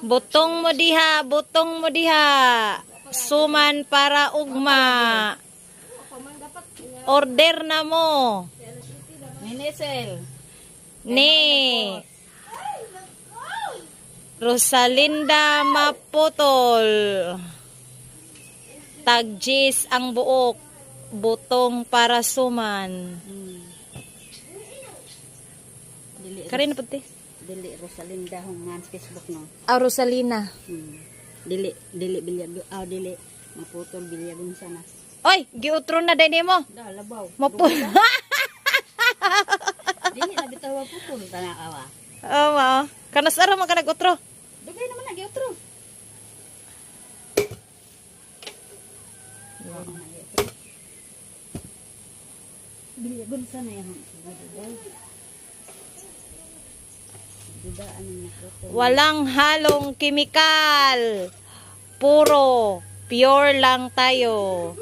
Butong mo diha, butong mo diha. Suman para ugma. Order na mo. Minisel. Ni Rosalinda Maputol. Tagjis ang buok. Butong para suman. Hmm. Karin na pati. Dili Rosalinda hong man Facebook no. Ah, Rosalina. Hmm. Dili, dili bilyag, ah, dili. Maputol bilyagon sana. Oy, giutro na din mo. Da, labaw. Mapul. Dili na bitaw putol tana awa. oh, mao. Kanas ara man ka nag-utro. Dugay naman na gyutro. Bilyagon sana yung Duda ano na putol. Walang halong kimikal. Puro pure lang tayo.